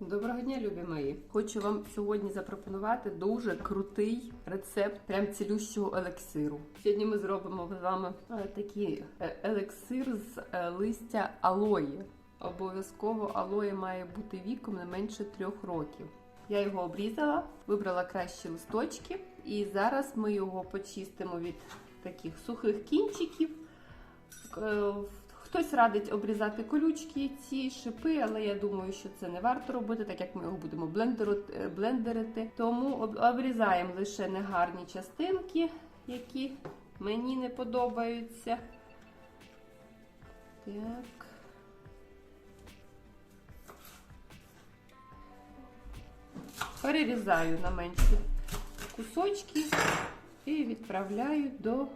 Доброго дня, любі мої! Хочу вам сьогодні запропонувати дуже крутий рецепт прям цілющого елексиру. Сьогодні ми зробимо з вами е, такий е, елексир з е, листя алої. Обов'язково алоє має бути віком не менше трьох років. Я його обрізала, вибрала кращі листочки, і зараз ми його почистимо від таких сухих кінчиків. Хтось радить обрізати колючки, ці шипи, але я думаю, що це не варто робити, так як ми його будемо е, блендерити. Тому обрізаємо лише негарні частинки, які мені не подобаються. Так. Перерізаю на менші кусочки і відправляю до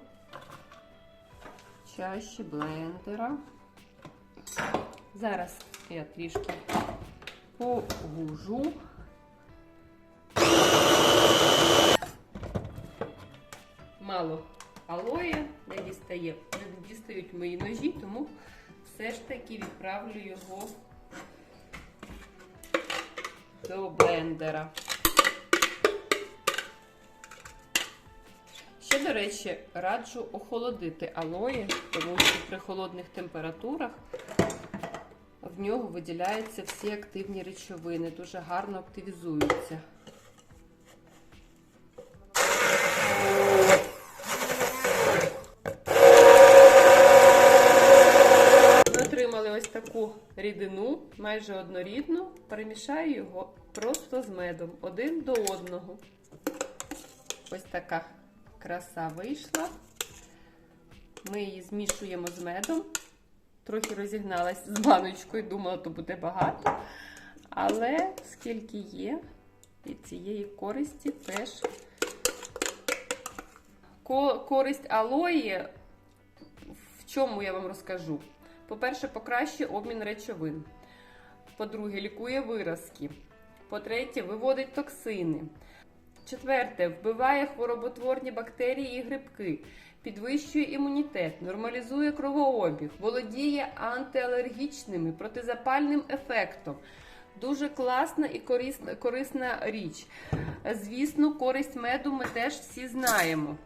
чаші блендера. Зараз я трішки погужу. Мало алоє не дістає, не дістають мої ножі, тому все ж таки відправлю його до блендера. Ще, до речі, раджу охолодити алої, тому що при холодних температурах в нього виділяються всі активні речовини, дуже гарно активізуються. Отримали ось таку рідину, майже однорідну. Перемішаю його просто з медом один до одного. Ось така краса вийшла. Ми її змішуємо з медом. Трохи розігналась з баночкою, думала, то буде багато. Але скільки є, і цієї користі теж. Користь алої в чому я вам розкажу? По-перше, покращує обмін речовин. По-друге, лікує виразки. По-третє, виводить токсини. Четверте, вбиває хвороботворні бактерії і грибки, підвищує імунітет, нормалізує кровообіг, володіє антиалергічним, протизапальним ефектом. Дуже класна і корисна, корисна річ. Звісно, користь меду ми теж всі знаємо.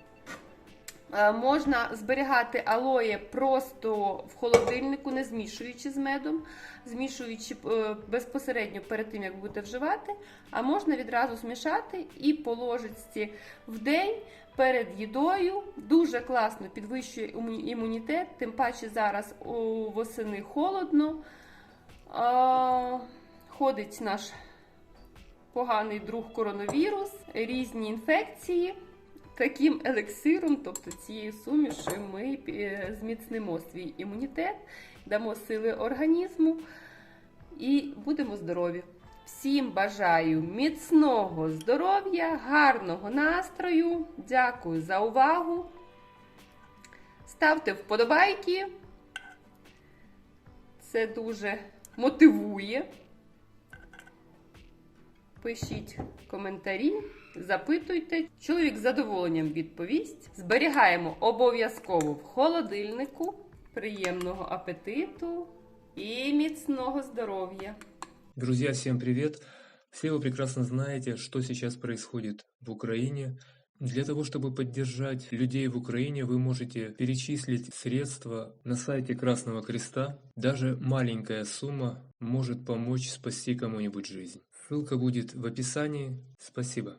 Е, Можна зберігати алоє просто в холодильнику, не змішуючи з медом, змішуючи е, безпосередньо перед тим, як будете вживати, а можна відразу змішати і по в день перед їдою. Дуже класно підвищує імунітет, тим паче зараз у восени холодно. Ходить наш поганий друг коронавірус, різні інфекції. Таким елексиром, тобто цією сумішю, ми е, зміцнимо свій імунітет, дамо сили організму і будемо здорові. Всім бажаю міцного здоров'я, гарного настрою. Дякую за увагу. Ставте вподобайки. Це дуже мотивує Пишіть коментарі, запитуйте. Чоловік з задоволенням відповість. Зберігаємо обов'язково в холодильнику. Приємного апетиту і міцного здоров'я! Друзья, всем привет! Все вы прекрасно знаете, что сейчас происходит в Украине. Для того, чтобы поддержать людей в Украине, вы можете перечислить средства на сайте Красного Креста. Даже маленькая сумма может помочь спасти кому-нибудь жизнь. Ссылка будет в описании. Спасибо.